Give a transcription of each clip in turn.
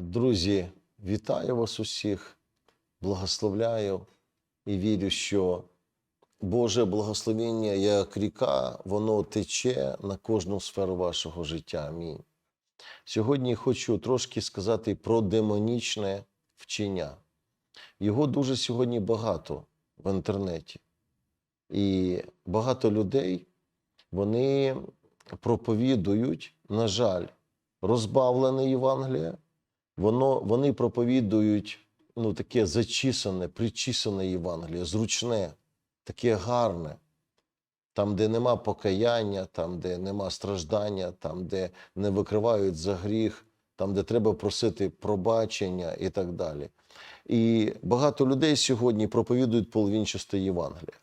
Друзі, вітаю вас усіх, благословляю і вірю, що Боже благословення, як ріка, воно тече на кожну сферу вашого життя. Амінь. Сьогодні хочу трошки сказати про демонічне вчення. Його дуже сьогодні багато в інтернеті. І багато людей вони проповідують, на жаль, розбавлене Євангеліє, воно, вони проповідують ну, таке зачісане, причісане Євангеліє, зручне, таке гарне, там, де нема покаяння, там, де нема страждання, там, де не викривають за гріх, там, де треба просити пробачення і так далі. І багато людей сьогодні проповідують половинчасте Євангеліє.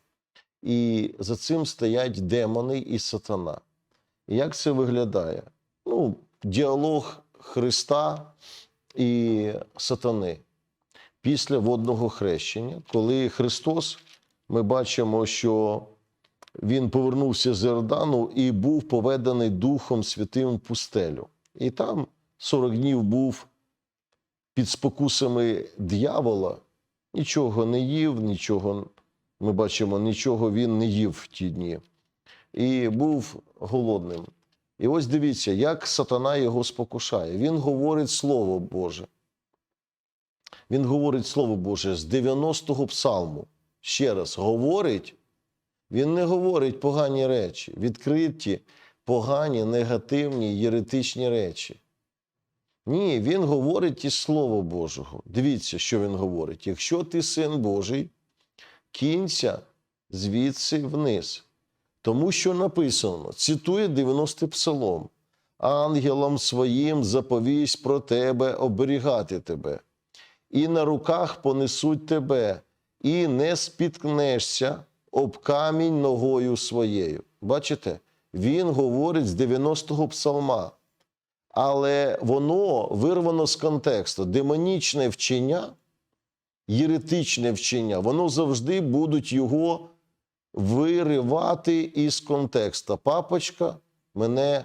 І за цим стоять демони і сатана. І як це виглядає? Ну, діалог Христа і сатани після водного хрещення, коли Христос, ми бачимо, що Він повернувся з Йордану і був поведений Духом Святим в пустелю. І там 40 днів був під спокусами диявола, нічого не їв, нічого, ми бачимо, нічого він не їв в ті дні. І був голодним. І ось дивіться, як сатана його спокушає. Він говорить Слово Боже. Він говорить Слово Боже з 90-го псалму. Ще раз говорить, він не говорить погані речі, відкриті, погані, негативні, єретичні речі. Ні, він говорить із Слова Божого. Дивіться, що він говорить. Якщо ти син Божий, кінця звідси вниз. Тому що написано, цитує 90-й псалом: ангелам своїм заповість про тебе оберігати тебе, і на руках понесуть тебе, і не спіткнешся об камінь ногою своєю. Бачите, він говорить з 90-го псалма. Але воно вирвано з контексту. Демонічне вчення, єретичне вчення, воно завжди будуть його виривати із контекста. Папочка мене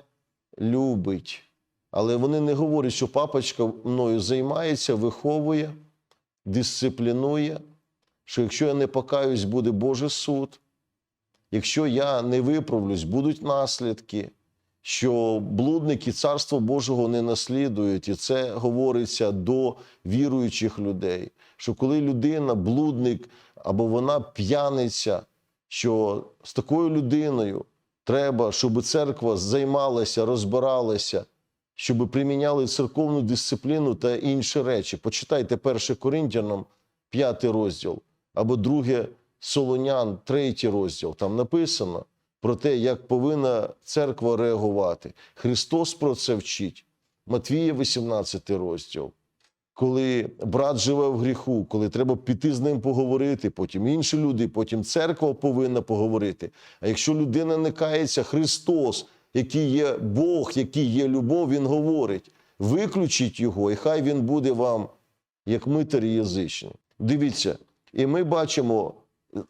любить. Але вони не говорять, що папочка мною займається, виховує, дисциплінує, що якщо я не покаюсь, буде Божий суд. Якщо я не виправлюсь, будуть наслідки, що блудники Царства Божого не наслідують, і це говориться до віруючих людей. Що коли людина, блудник або вона п'яниця, що з такою людиною треба, щоб церква займалася, розбиралася, щоб приміняли церковну дисципліну та інші речі. Почитайте 1 Коринтянам, 5 розділ, або 2 Солонян, 3 розділ. Там написано про те, як повинна церква реагувати. Христос про це вчить. Матвія, 18 розділ коли брат живе в гріху, коли треба піти з ним поговорити, потім інші люди, потім церква повинна поговорити. А якщо людина не кається, Христос, який є Бог, який є любов, Він говорить: виключіть його, і хай він буде вам, як митар язичний. Дивіться, і ми бачимо,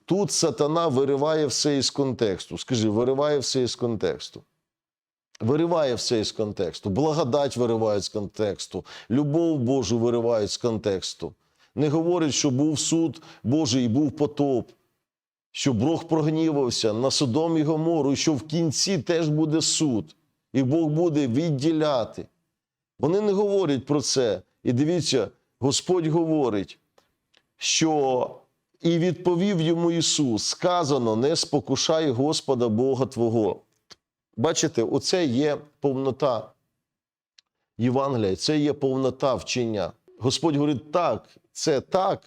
тут сатана вириває все із контексту. Скажи, вириває все із контексту вириває все із контексту, благодать вириває з контексту, любов Божу виривають з контексту. Не говорить, що був суд Божий і був потоп, що Бог прогнівався на Содом і Гомору, і що в кінці теж буде суд, і Бог буде відділяти. Вони не говорять про це. І дивіться, Господь говорить, що і відповів йому Ісус: сказано: не спокушай Господа Бога Твого. Бачите, оце є повнота Євангелія, це є повнота вчення. Господь говорить, так, це так,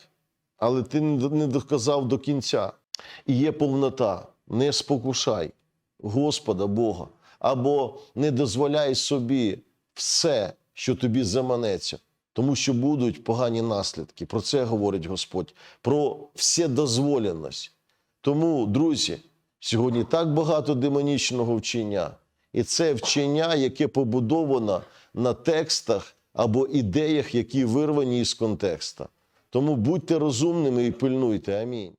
але ти не доказав до кінця. І є повнота. Не спокушай Господа Бога, або не дозволяй собі все, що тобі заманеться, тому що будуть погані наслідки. Про це говорить Господь, про вседозволеність. Тому, друзі. Сьогодні так багато демонічного вчення, і це вчення, яке побудовано на текстах або ідеях, які вирвані із контекста. Тому будьте розумними і пильнуйте. Амінь.